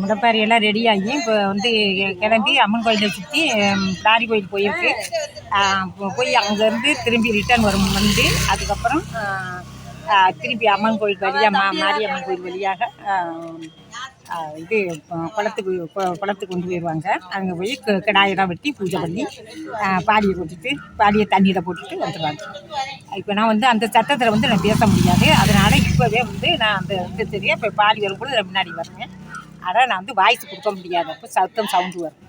முடப்பாரி எல்லாம் ரெடியாகி இப்போ வந்து கிளம்பி அம்மன் கோயிலை சுற்றி லாரி கோயில் போயிருக்கு. போய் அங்கேருந்து திரும்பி ரிட்டர்ன் வரும் வந்து அதுக்கப்புறம் திருப்பி அம்மன் கோயில் வழியாக மா மாரியம்மன் கோயில் வழியாக இது குளத்துக்கு குளத்துக்கு கொண்டு போயிடுவாங்க அங்கே போய் கிடாயெல்லாம் வெட்டி பூஜை பண்ணி பாடியை கொட்டிட்டு பாடியை தண்ணியில் போட்டுட்டு வந்துடுவாங்க இப்போ நான் வந்து அந்த சட்டத்தில் வந்து நான் பேச முடியாது. அதனால் இப்போவே வந்து நான் அந்த இது தெரியும் இப்போ பாடி வரும்போது முன்னாடி வரேன். ஆனால் நான் வந்து வாய்ஸ் கொடுக்க முடியாது. அப்போ சத்தம் சவுண்டு வரும்.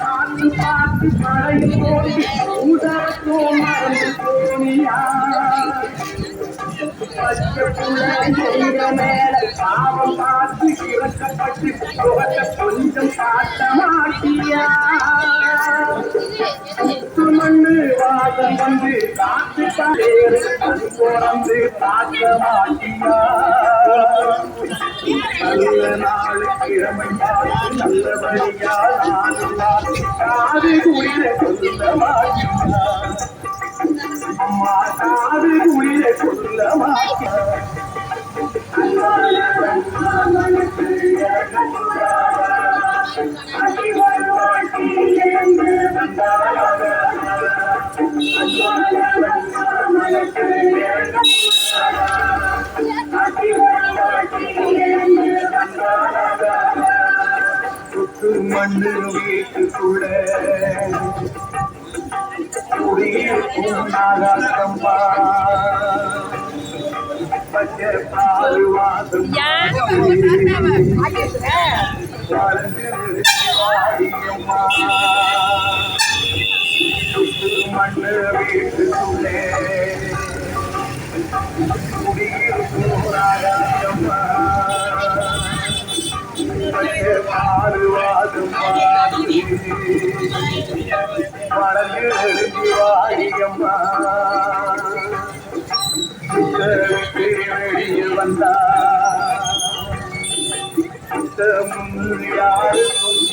பார்த்து பார்த்து மழை போய் உதரத்தோ மறந்து போனியா பாவம் பார்த்து இறக்கப்பட்டு சுகத்தை கொஞ்சம் காட்ட மாட்டியா மண்ணு வாசம் வந்து காத்து தலேறு பிறந்து காக்க மாட்டியா நல்ல நாள் கிழமை நல்லபடியா நான் காது குளிர சொல்ல மாட்டியா மண்ணு வீட்டுக்குள்ள. குடியிருக்கும் நாகாத்தம்பா. பச்சை பால் வாசம். மண்ணு வீட்டுக்குள்ளே குடியிருக்கும் நாகாத்தம்பா பச்சை வாடியம்மா வெளியில் வந்தா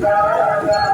Yeah.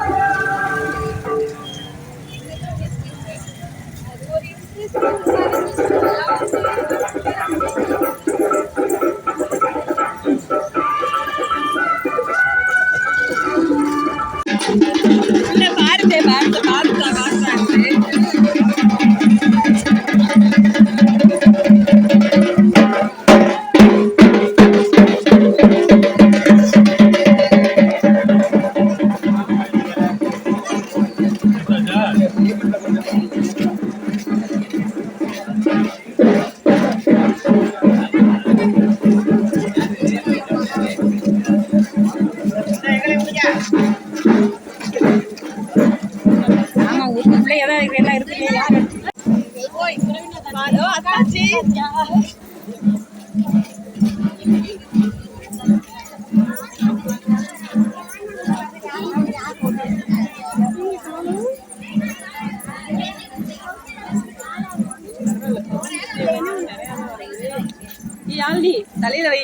யாழ்னி தலையில வை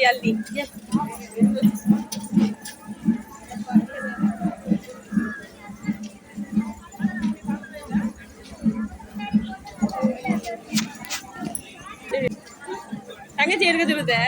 చేయరుగా తిరుగుతా